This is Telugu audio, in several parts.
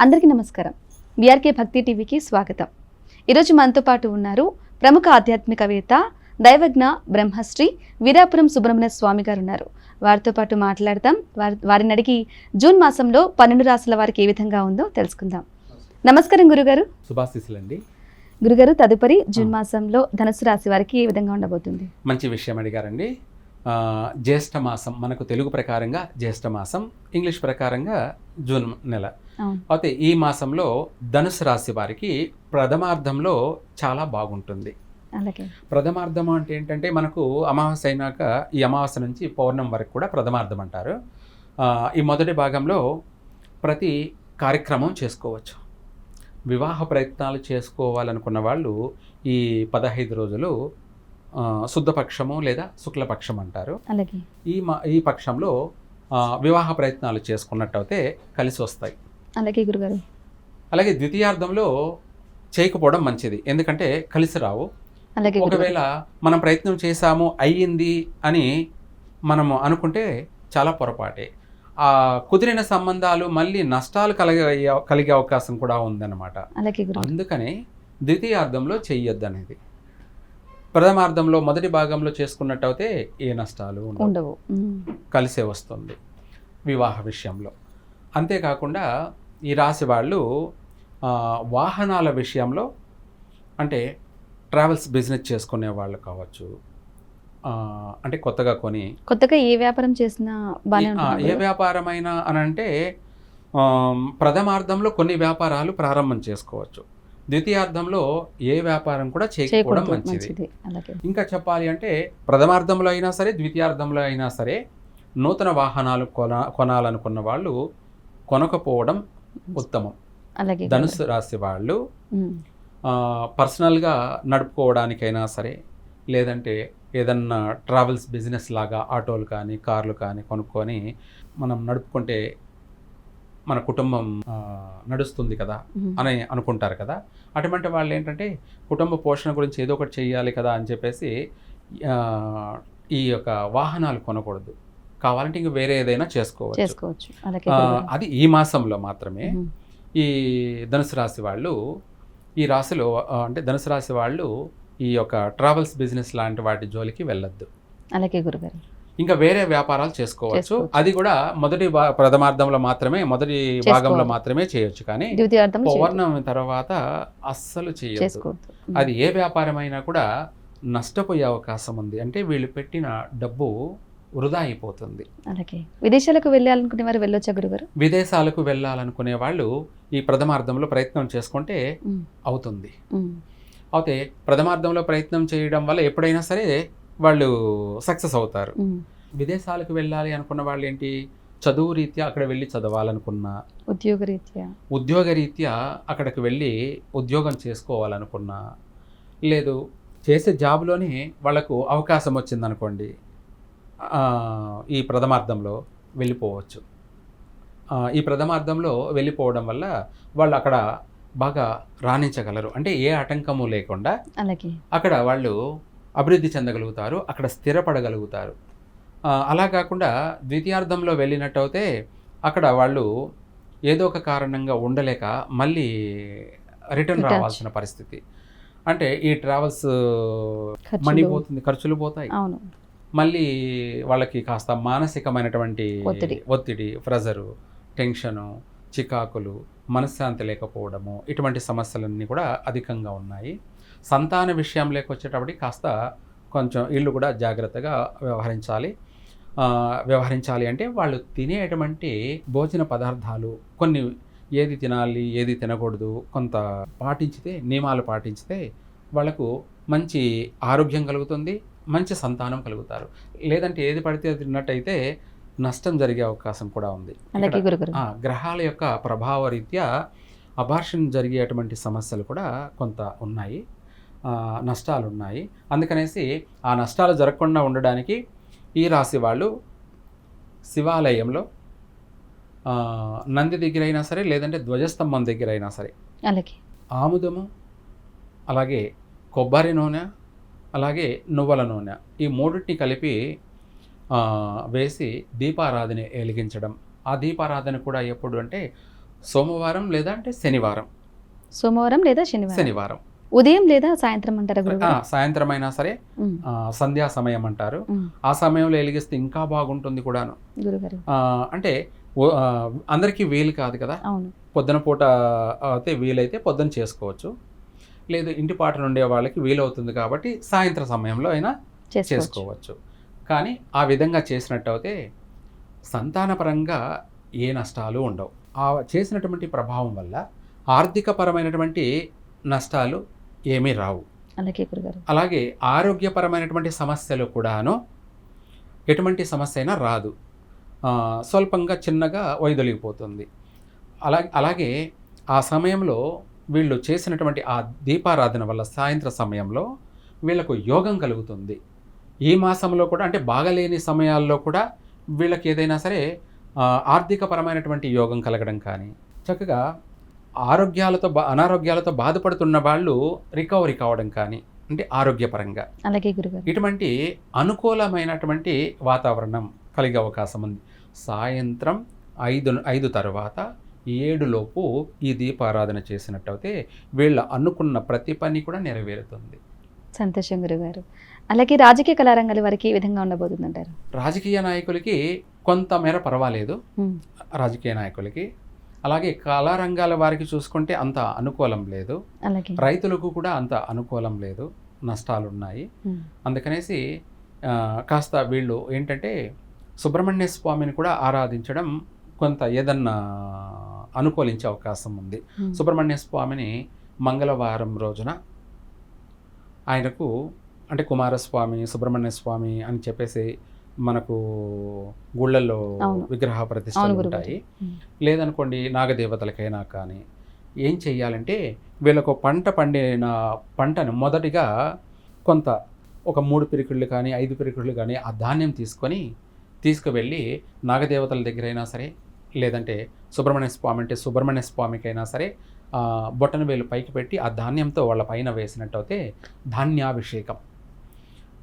అందరికీ నమస్కారం. బీఆర్కే భక్తి టీవీకి స్వాగతం. ఈరోజు మనతో పాటు ఉన్నారు ప్రముఖ ఆధ్యాత్మికవేత్త దైవజ్ఞ బ్రహ్మశ్రీ వీరాపురం సుబ్రహ్మణ్య స్వామి గారు ఉన్నారు వారితో పాటు మాట్లాడదాం. వారి వారిని అడిగి జూన్ మాసంలో పన్నెండు రాసుల వారికి ఏ విధంగా ఉందో తెలుసుకుందాం. నమస్కారం గురుగారు. శుభాశీస్సులండి. గురుగారు తదుపరి జూన్ మాసంలో ధనుసు రాశి వారికి ఏ విధంగా ఉండబోతుంది? మంచి విషయం అడిగారండి. ఆ, జ్యేష్ఠ మాసం మనకు తెలుగు ప్రకారంగా జ్యేష్ఠ మాసం ఇంగ్లీష్ ప్రకారంగా జూన్ నెల. అయితే ఈ మాసంలో ధనుసు రాశి వారికి ప్రథమార్థంలో చాలా బాగుంటుంది. అలాగే. ప్రథమార్థం అంటే ఏంటంటే మనకు అమావాస్య అయినాక ఈ అమావాస్య నుంచి పౌర్ణం వరకు కూడా ప్రథమార్థం అంటారు. ఈ మొదటి భాగంలో ప్రతి కార్యక్రమం చేసుకోవచ్చు. వివాహ ప్రయత్నాలు చేసుకోవాలనుకున్న వాళ్ళు ఈ పదహైదు రోజులు శుద్ధపక్షము లేదా శుక్లపక్షం అంటారు. అలాగే. ఈ మా ఈ పక్షంలో వివాహ ప్రయత్నాలు చేసుకున్నట్టయితే కలిసి వస్తాయి. అలాగే గురుగారు. అలాగే ద్వితీయార్థంలో చేయకపోవడం మంచిది. ఎందుకంటే కలిసి రావు. ఒకవేళ మనం ప్రయత్నం చేశాము అయ్యింది అని మనము అనుకుంటే చాలా పొరపాటే. ఆ కుదిరిన సంబంధాలు మళ్ళీ నష్టాలు కలిగే కలిగే అవకాశం కూడా ఉందన్నమాట. అందుకనే ద్వితీయార్థంలో చెయ్యొద్దు అనేది ప్రథమార్థంలో మొదటి భాగంలో చేసుకున్నట్టయితే ఏ నష్టాలు ఉండవు. కలిసే వస్తుంది వివాహ విషయంలో. అంతేకాకుండా ఈ రాశి వాళ్ళు వాహనాల విషయంలో అంటే ట్రావెల్స్ బిజినెస్ చేసుకునే వాళ్ళు కావచ్చు. అంటే కొత్తగా కొని కొత్తగా ఏ వ్యాపారం చేసినా ఏ వ్యాపారమైనా అని అంటే ప్రథమార్థంలో కొన్ని వ్యాపారాలు ప్రారంభం చేసుకోవచ్చు. ద్వితీయార్థంలో ఏ వ్యాపారం కూడా చేయకపోవడం మంచిది. ఇంకా చెప్పాలి అంటే ప్రథమార్థంలో అయినా సరే ద్వితీయార్థంలో అయినా సరే నూతన వాహనాలు కొన కొనాలనుకున్న వాళ్ళు కొనకపోవడం ఉత్తమం. అలాగే ధనుసు రాశి వాళ్ళు పర్సనల్గా నడుపుకోవడానికైనా సరే లేదంటే ఏదన్నా ట్రావెల్స్ బిజినెస్ లాగా ఆటోలు కానీ కార్లు కానీ కొనుక్కొని మనం నడుపుకుంటే మన కుటుంబం నడుస్తుంది కదా. అని అనుకుంటారు కదా. అటువంటి వాళ్ళు ఏంటంటే కుటుంబ పోషణ గురించి ఏదో ఒకటి చేయాలి కదా అని చెప్పేసి ఈ యొక్క వాహనాలు కొనకూడదు. కావాలంటే ఇంక వేరే ఏదైనా చేసుకోవచ్చు. అది ఈ మాసంలో మాత్రమే. ఈ ధనుసు రాశి వాళ్ళు ఈ రాశిలో అంటే ధనుసు రాశి వాళ్ళు ఈ యొక్క ట్రావెల్స్ బిజినెస్ లాంటి వాటి జోలికి వెళ్ళొద్దు. అలాగే గురుగారు. ఇంకా వేరే వ్యాపారాలు చేసుకోవచ్చు. అది కూడా మొదటి ప్రథమార్థంలో మాత్రమే మొదటి భాగంలో. మాత్రమే చేయొచ్చు కానీ. పౌర్ణమి తర్వాత అస్సలు ఉమ్. అది ఏ వ్యాపారమైనా కూడా నష్టపోయే అవకాశం ఉంది అంటే వీళ్ళు పెట్టిన డబ్బు వృధా అయిపోతుంది అలాగే విదేశాలకు వెళ్ళాలనుకునే వారు వెళ్ళొచ్చా గురుగారు విదేశాలకు వెళ్ళాలనుకునే వాళ్ళు ఈ ప్రథమార్థంలో ప్రయత్నం చేసుకుంటే. అవుతుంది. అయితే ప్రథమార్థంలో ప్రయత్నం చేయడం వల్ల ఎప్పుడైనా సరే వాళ్ళు సక్సెస్ అవుతారు. విదేశాలకు వెళ్ళాలి అనుకున్న వాళ్ళు ఏంటి చదువు రీత్యా అక్కడ వెళ్ళి చదవాలనుకున్నా. ఉద్యోగరీత్యా ఉద్యోగరీత్యా అక్కడికి వెళ్ళి ఉద్యోగం చేసుకోవాలనుకున్నా. లేదు చేసే జాబ్లోనే వాళ్ళకు అవకాశం వచ్చిందనుకోండి ఈ ప్రథమార్థంలో వెళ్ళిపోవచ్చు. ఈ ప్రథమార్థంలో వెళ్ళిపోవడం వల్ల వాళ్ళు అక్కడ బాగా రాణించగలరు. అంటే ఏ ఆటంకము లేకుండా అలాగే. అక్కడ వాళ్ళు అభివృద్ధి చెందగలుగుతారు అక్కడ స్థిరపడగలుగుతారు అలా కాకుండా ద్వితీయార్థంలో వెళ్ళినట్టయితే అక్కడ వాళ్ళు ఏదో ఒక కారణంగా ఉండలేక మళ్ళీ రిటర్న్. రావాల్సిన పరిస్థితి అంటే ఈ ట్రావెల్స్. మనీ పోతుంది ఖర్చులు పోతాయి మళ్ళీ వాళ్ళకి కాస్త మానసికమైనటువంటి ఒత్తిడి. ఒత్తిడి ప్రెజరు టెన్షను చికాకులు మనశ్శాంతి లేకపోవడము ఇటువంటి సమస్యలన్నీ కూడా అధికంగా ఉన్నాయి. సంతాన విషయంలోకి వచ్చేటప్పటికి కాస్త కొంచెం ఇల్లు కూడా జాగ్రత్తగా వ్యవహరించాలి. వ్యవహరించాలి అంటే వాళ్ళు తినేటువంటి భోజన పదార్థాలు కొన్ని ఏది తినాలి ఏది తినకూడదు కొంత పాటించితే నియమాలు పాటించితే వాళ్ళకు మంచి ఆరోగ్యం కలుగుతుంది మంచి సంతానం కలుగుతారు. లేదంటే ఏది పడితే అది తిన్నట్టయితే నష్టం జరిగే అవకాశం కూడా ఉంది. గ్రహాల యొక్క ప్రభావ రీత్యా అబార్షన్ జరిగేటువంటి సమస్యలు కూడా కొంత ఉన్నాయి. నష్టాలు ఉన్నాయి అందుకనేసి ఆ నష్టాలు జరగకుండా ఉండడానికి ఈ రాశి వాళ్ళు శివాలయంలో నంది దగ్గర అయినా సరే లేదంటే ధ్వజస్తంభం దగ్గర అయినా సరే అలాగే. ఆముదము అలాగే కొబ్బరి నూనె అలాగే నువ్వుల నూనె ఈ మూడింటిని కలిపి వేసి దీపారాధన వెలిగించడం. ఆ దీపారాధన కూడా ఎప్పుడు అంటే సోమవారం లేదా అంటే శనివారం? సోమవారం లేదా శనివారం? శనివారం. ఉదయం లేదా సాయంత్రం అంటారా సాయంత్రం అయినా సరే సంధ్యా సమయం అంటారు. ఆ సమయంలో వెలిగిస్తే ఇంకా బాగుంటుంది కూడాను. అంటే అందరికీ వీలు కాదు కదా? పొద్దున పూట అయితే వీలైతే పొద్దున చేసుకోవచ్చు. లేదు ఇంటి పాటలు ఉండే వాళ్ళకి వీలవుతుంది కాబట్టి సాయంత్రం సమయంలో అయినా చేసుకోవచ్చు. కానీ ఆ విధంగా చేసినట్టు అయితే సంతానపరంగా ఏ నష్టాలు ఉండవు. ఆ చేసినటువంటి ప్రభావం వల్ల ఆర్థికపరమైనటువంటి నష్టాలు ఏమీ రావు. అలాగే అలాగే ఆరోగ్యపరమైనటువంటి సమస్యలు కూడాను ఎటువంటి సమస్య అయినా రాదు. స్వల్పంగా చిన్నగా వైదొలిగిపోతుంది. అలా అలాగే ఆ సమయంలో వీళ్ళు చేసినటువంటి ఆ దీపారాధన వల్ల సాయంత్ర సమయంలో వీళ్ళకు యోగం కలుగుతుంది. ఈ మాసంలో కూడా అంటే బాగలేని సమయాల్లో కూడా వీళ్ళకి ఏదైనా సరే ఆర్థికపరమైనటువంటి యోగం కలగడం కానీ చక్కగా ఆరోగ్యాలతో బా అనారోగ్యాలతో బాధపడుతున్న వాళ్ళు రికవరీ కావడం కానీ అంటే ఆరోగ్యపరంగా. అలాగే గురుగారు. ఇటువంటి అనుకూలమైనటువంటి వాతావరణం కలిగే అవకాశం ఉంది. సాయంత్రం ఐదు ఐదు తర్వాత ఏడులోపు ఈ దీపారాధన చేసినట్టయితే వీళ్ళ అనుకున్న ప్రతి పని కూడా నెరవేరుతుంది. సంతోషం గురుగారు. అలాగే రాజకీయ కళారంగాల వారికి ఏ విధంగా ఉండబోతుంది అంటారు రాజకీయ నాయకులకి కొంతమేర పర్వాలేదు. రాజకీయ నాయకులకి. అలాగే కళారంగాల వారికి చూసుకుంటే అంత అనుకూలం లేదు. అలాగే. రైతులకు కూడా అంత అనుకూలం లేదు. నష్టాలు ఉన్నాయి అందుకనేసి కాస్త వీళ్ళు ఏంటంటే సుబ్రహ్మణ్య స్వామిని కూడా ఆరాధించడం కొంత ఏదన్నా అనుకూలించే అవకాశం ఉంది. సుబ్రహ్మణ్య స్వామిని మంగళవారం రోజున ఆయనకు అంటే కుమారస్వామి సుబ్రహ్మణ్య స్వామి అని చెప్పేసి మనకు గుళ్ళల్లో. విగ్రహ ప్రతిష్టలు. ఉంటాయి లేదనుకోండి నాగదేవతలకైనా కానీ ఏం చెయ్యాలంటే వీళ్ళకు పంట పండిన పంటను మొదటిగా కొంత ఒక మూడు పిరికిళ్ళు కానీ ఐదు పిరికిళ్ళు కానీ ఆ ధాన్యం తీసుకొని తీసుకువెళ్ళి నాగదేవతల దగ్గర అయినా సరే లేదంటే సుబ్రహ్మణ్య స్వామి అంటే సుబ్రహ్మణ్య స్వామికైనా సరే ఆ, బొట్టన వేలు పైకి పెట్టి ఆ ధాన్యంతో వాళ్ళ పైన వేసినట్టయితే ధాన్యాభిషేకం.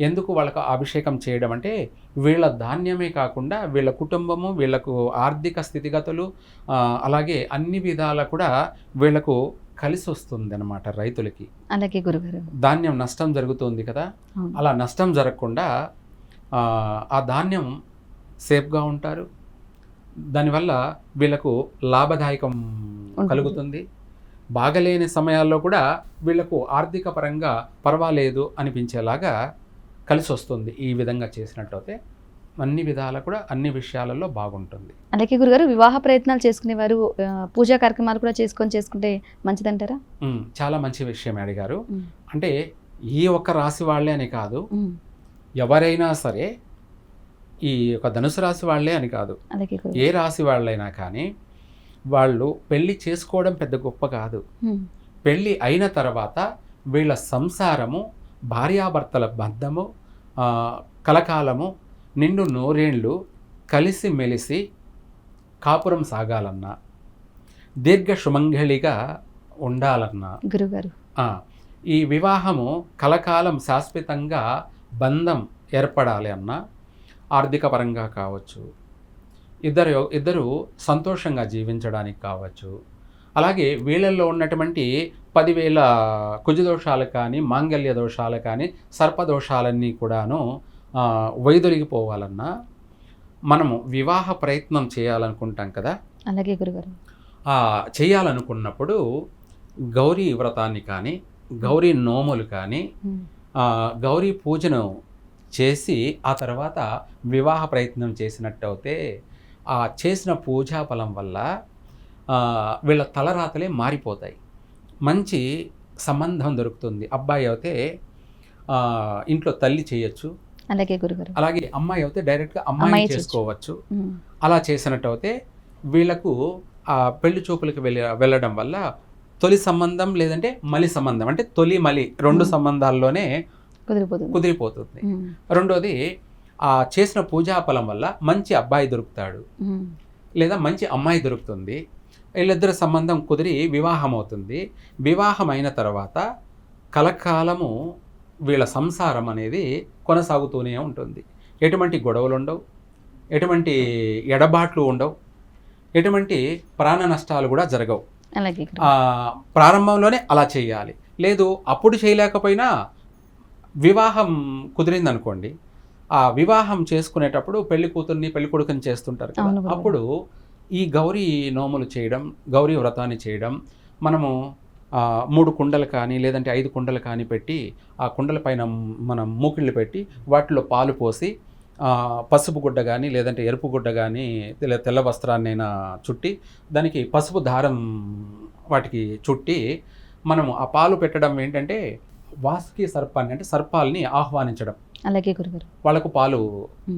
ఎందుకు వాళ్ళకు అభిషేకం చేయడం అంటే వీళ్ళ ధాన్యమే కాకుండా వీళ్ళ కుటుంబము వీళ్ళకు ఆర్థిక స్థితిగతులు అలాగే అన్ని విధాల కూడా వీళ్ళకు కలిసి వస్తుంది అనమాట రైతులకి. అలాగే గురుగారు. ధాన్యం నష్టం జరుగుతుంది కదా? అలా నష్టం జరగకుండా ఆ ధాన్యం సేఫ్గా ఉంటారు. దానివల్ల వీళ్ళకు లాభదాయకం కలుగుతుంది. బాగలేని సమయాల్లో కూడా వీళ్ళకు ఆర్థిక పరంగా పర్వాలేదు అనిపించేలాగా కలిసి వస్తుంది ఈ విధంగా చేసినట్టయితే అన్ని విధాల కూడా అన్ని విషయాలలో బాగుంటుంది. అలాగే గురుగారు వివాహ ప్రయత్నాలు చేసుకునేవారు పూజా కార్యక్రమాలు కూడా చేసుకొని చేసుకుంటే మంచిదంటారా? చాలా మంచి విషయం అడిగారు. అంటే ఈ ఒక్క రాశి వాళ్ళే అని కాదు. ఎవరైనా సరే ఈ యొక్క ధనుసు రాశి వాళ్ళే అని కాదు. ఏ రాశి వాళ్ళైనా కానీ వాళ్ళు పెళ్ళి చేసుకోవడం పెద్ద గొప్ప కాదు. పెళ్ళి అయిన తర్వాత వీళ్ళ సంసారము భార్యాభర్తల బంధము కలకాలము నిండు నూరేండ్లు కలిసి మెలిసి కాపురం సాగాలన్నా దీర్ఘ సుమంగళిగా ఉండాలన్నా. గురుగారు. ఈ వివాహము కలకాలం శాశ్వతంగా బంధం ఏర్పడాలి అన్నా ఆర్థిక పరంగా కావచ్చు. ఇద్దరు ఇద్దరు సంతోషంగా జీవించడానికి కావచ్చు. అలాగే వీళ్ళల్లో ఉన్నటువంటి పదివేల కుజదోషాలు కానీ మాంగళ్య దోషాలు కానీ సర్పదోషాలన్నీ కూడాను వైదొలిగిపోవాలన్నా మనము వివాహ ప్రయత్నం చేయాలనుకుంటాం కదా? అలాగే గురుగారు. చేయాలనుకున్నప్పుడు గౌరీ వ్రతాన్ని కానీ గౌరీ నోములు కానీ గౌరీ పూజను చేసి ఆ తర్వాత వివాహ ప్రయత్నం చేసినట్టు అయితే ఆ చేసిన పూజా ఫలం వల్ల వీళ్ళ తలరాతలే మారిపోతాయి. మంచి సంబంధం దొరుకుతుంది. అబ్బాయి అయితే ఇంట్లో తల్లి చేయొచ్చు. అలాగే గురుగారు. అలాగే అమ్మాయి అయితే డైరెక్ట్గా అమ్మాయి. చేసుకోవచ్చు. అలా చేసినట్టు అయితే వీళ్ళకు ఆ పెళ్ళి చూపులకు వెళ్ళ వెళ్ళడం వల్ల తొలి సంబంధం లేదంటే మలి సంబంధం. అంటే తొలి మలి రెండు. సంబంధాల్లోనే కుదిరిపోతుంది. కుదిరిపోతుంది. రెండోది ఆ చేసిన పూజా ఫలం వల్ల మంచి అబ్బాయి దొరుకుతాడు. లేదా మంచి అమ్మాయి దొరుకుతుంది. వీళ్ళిద్దరి సంబంధం కుదిరి వివాహం అవుతుంది వివాహం అయిన తర్వాత కలకాలము వీళ్ళ సంసారం అనేది కొనసాగుతూనే ఉంటుంది. ఎటువంటి గొడవలు ఉండవు. ఎటువంటి ఎడబాట్లు ఉండవు. ఎటువంటి ప్రాణ నష్టాలు కూడా జరగవు. అలాగే ప్రారంభంలోనే అలా చేయాలి. లేదు అప్పుడు చేయలేకపోయినా వివాహం కుదిరింది అనుకోండి ఆ వివాహం చేసుకునేటప్పుడు పెళ్ళి కూతుర్ని పెళ్ళి కొడుకుని చేస్తుంటారు. అప్పుడు ఈ గౌరీ నోములు చేయడం గౌరీ వ్రతాన్ని చేయడం మనము మూడు కుండలు కానీ లేదంటే ఐదు కుండలు కానీ పెట్టి ఆ కుండల పైన మనం మూకిళ్ళు పెట్టి వాటిలో పాలు పోసి పసుపు గుడ్డ కానీ లేదంటే ఎరుపు గుడ్డ కానీ తెల్ల తెల్ల వస్త్రాన్నైనా చుట్టి దానికి పసుపు దారం వాటికి చుట్టి మనము ఆ పాలు పెట్టడం ఏంటంటే వాసుకి సర్పాన్ని అంటే సర్పాల్ని ఆహ్వానించడం. అలాగే గురుగారు. వాళ్ళకు పాలు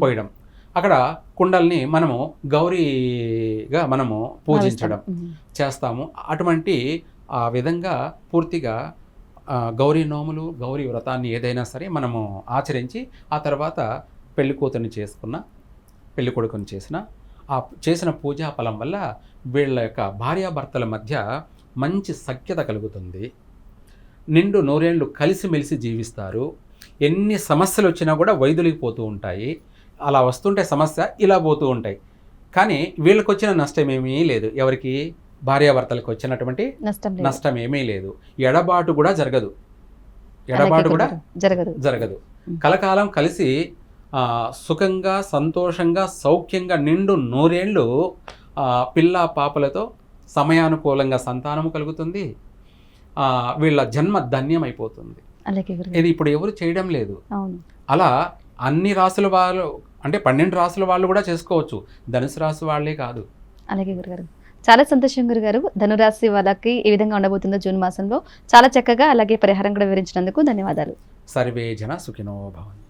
పోయడం. అక్కడ కుండల్ని మనము గౌరీగా మనము పూజించడం. చేస్తాము. అటువంటి ఆ విధంగా పూర్తిగా గౌరీ నోములు గౌరీ వ్రతాన్ని ఏదైనా సరే మనము ఆచరించి ఆ తర్వాత పెళ్ళి కూతుర్ని చేసుకున్న పెళ్ళి కొడుకుని చేసిన ఆ చేసిన పూజా ఫలం వల్ల వీళ్ళ యొక్క భార్యాభర్తల మధ్య మంచి సఖ్యత కలుగుతుంది. నిండు నూరేళ్ళు కలిసిమెలిసి జీవిస్తారు. ఎన్ని సమస్యలు వచ్చినా కూడా వైదొలిగిపోతూ ఉంటాయి. అలా వస్తుంటే సమస్య ఇలా పోతూ ఉంటాయి. కానీ వీళ్ళకి వచ్చిన నష్టం ఏమీ లేదు. ఎవరికి? భార్యాభర్తలకు వచ్చినటువంటి నష్టం ఏమీ లేదు. ఎడబాటు కూడా జరగదు. ఎడబాటు కూడా. జరగదు. జరగదు. కలకాలం కలిసి సుఖంగా సంతోషంగా సౌఖ్యంగా నిండు నూరేళ్ళు పిల్ల పాపలతో సమయానుకూలంగా సంతానము కలుగుతుంది. వీళ్ళ జన్మ ధన్యమైపోతుంది. అలాగే గురుగారు. ఇది ఇప్పుడు ఎవరు చేయడం లేదు. అవును. అలా అన్ని రాసుల వాళ్ళు అంటే పన్నెండు రాసుల వాళ్ళు కూడా చేసుకోవచ్చు. ధనుసు రాశి వాళ్ళే కాదు. అలాగే గురుగారు. చాలా సంతోషం గురుగారు. ధనురాశి వాళ్ళకి ఏ విధంగా ఉండబోతుందో జూన్ మాసంలో. చాలా చక్కగా అలాగే పరిహారం కూడా వివరించినందుకు ధన్యవాదాలు. సర్వే జన సుఖినో భవంతు.